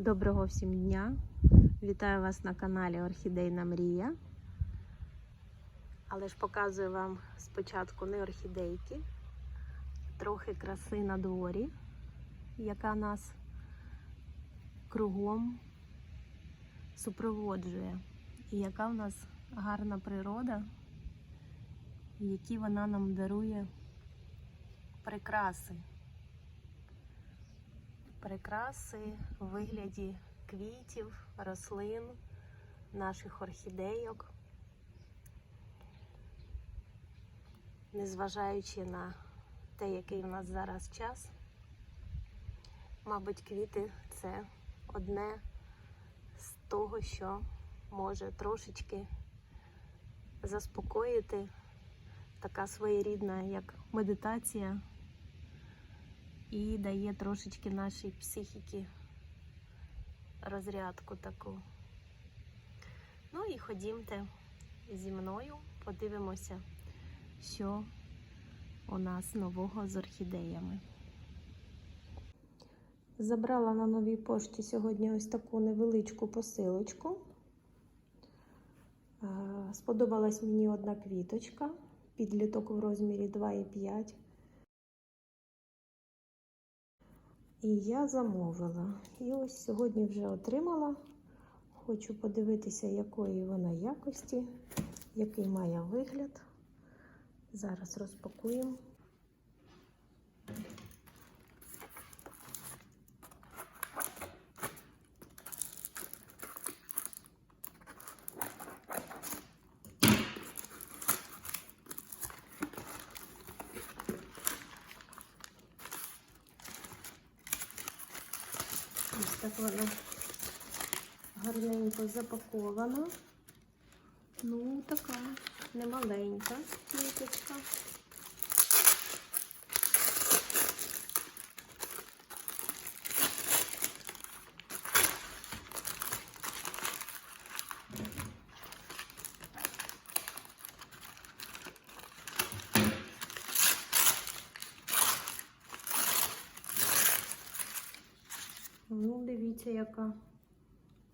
Доброго всім дня! Вітаю вас на каналі Орхідейна Мрія. Але ж показую вам спочатку не орхідейки, трохи краси на дворі, яка нас кругом супроводжує. І яка в нас гарна природа, які вона нам дарує прикраси прикраси у вигляді квітів, рослин, наших орхідейок. Незважаючи на те, який в нас зараз час, мабуть, квіти це одне з того, що може трошечки заспокоїти така своєрідна, як медитація і дає трошечки нашій психіки розрядку таку. Ну і ходімте зі мною, подивимося, що у нас нового з орхідеями. Забрала на новій пошті сьогодні ось таку невеличку посилочку. Е, Сподобалась мені одна квіточка, підліток в розмірі 2,5. І я замовила. І ось сьогодні вже отримала. Хочу подивитися, якої вона якості, який має вигляд. Зараз розпакуємо. Ось так вона гарненько запакована. Ну, така немаленька квіточка. Ну, дивіться, яка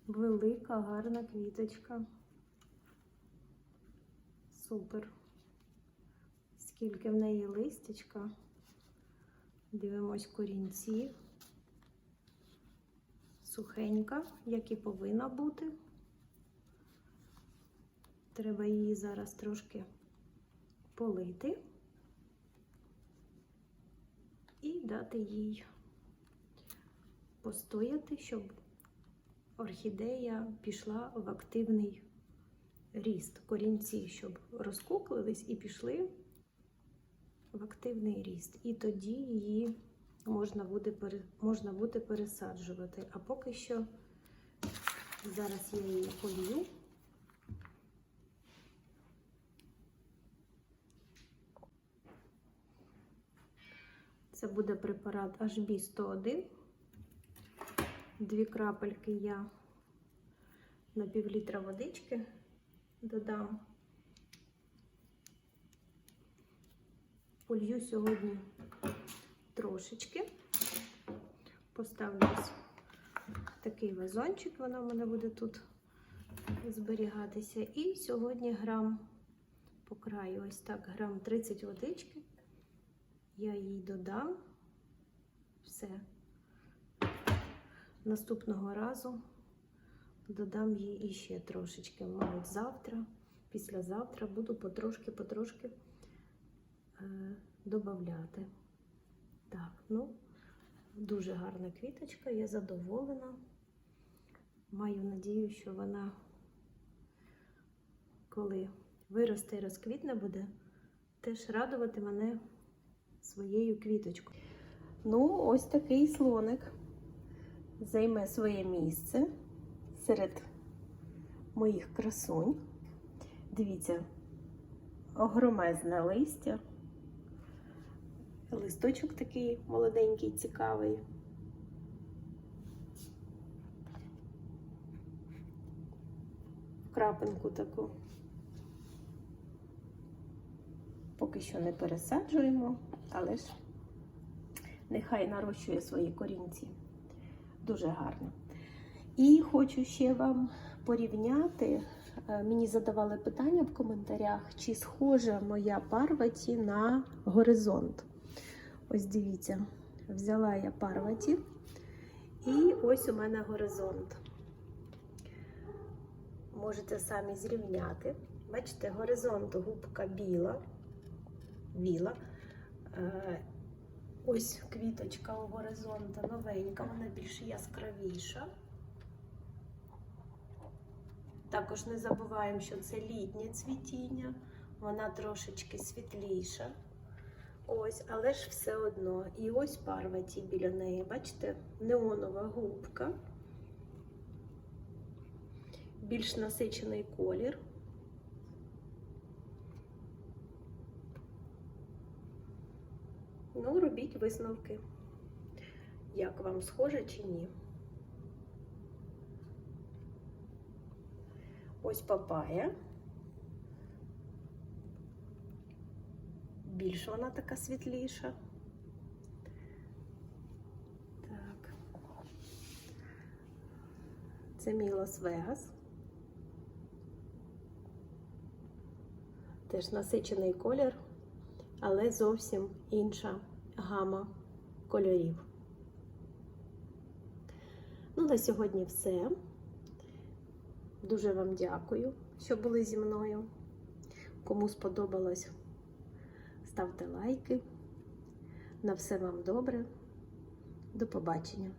велика, гарна квіточка. Супер. Скільки в неї листячка. Дивимось корінці. Сухенька, як і повинна бути. Треба її зараз трошки полити і дати їй постояти, щоб орхідея пішла в активний ріст, корінці, щоб розкуклились і пішли в активний ріст. І тоді її можна буде, можна буде пересаджувати. А поки що зараз я її полью. Це буде препарат HB101. Дві крапельки я на пів літра водички додам. Полью сьогодні трошечки. Поставлю такий вазончик, вона в мене буде тут зберігатися. І сьогодні грам по краю, ось так, грам 30 водички. Я їй додам все. Наступного разу додам їй іще трошечки. Мабуть, завтра, післязавтра буду потрошки-потрошки е, додати. Так, ну, дуже гарна квіточка, я задоволена. Маю надію, що вона, коли виросте і розквітне буде, теж радувати мене своєю квіточкою. Ну, ось такий слоник займе своє місце серед моїх красунь. Дивіться, огромезне листя. Листочок такий молоденький, цікавий. Крапинку таку. Поки що не пересаджуємо, але ж нехай нарощує свої корінці. Дуже гарно. І хочу ще вам порівняти. Е, Мені задавали питання в коментарях, чи схожа моя парваті на горизонт. Ось дивіться, взяла я парваті, і ось у мене горизонт. Можете самі зрівняти. Бачите, горизонт губка біла, біла. Ось квіточка у горизонта новенька, вона більш яскравіша. Також не забуваємо, що це літнє цвітіння, вона трошечки світліша. Ось, але ж все одно. І ось парваті біля неї, бачите, неонова губка, більш насичений колір. Ну, робіть висновки, як вам схоже чи ні. Ось папая. Більш вона така світліша. Так. Це мій Лас-Вегас. Теж насичений колір, але зовсім інша гама кольорів. Ну, на сьогодні все. Дуже вам дякую, що були зі мною. Кому сподобалось, ставте лайки. На все вам добре. До побачення!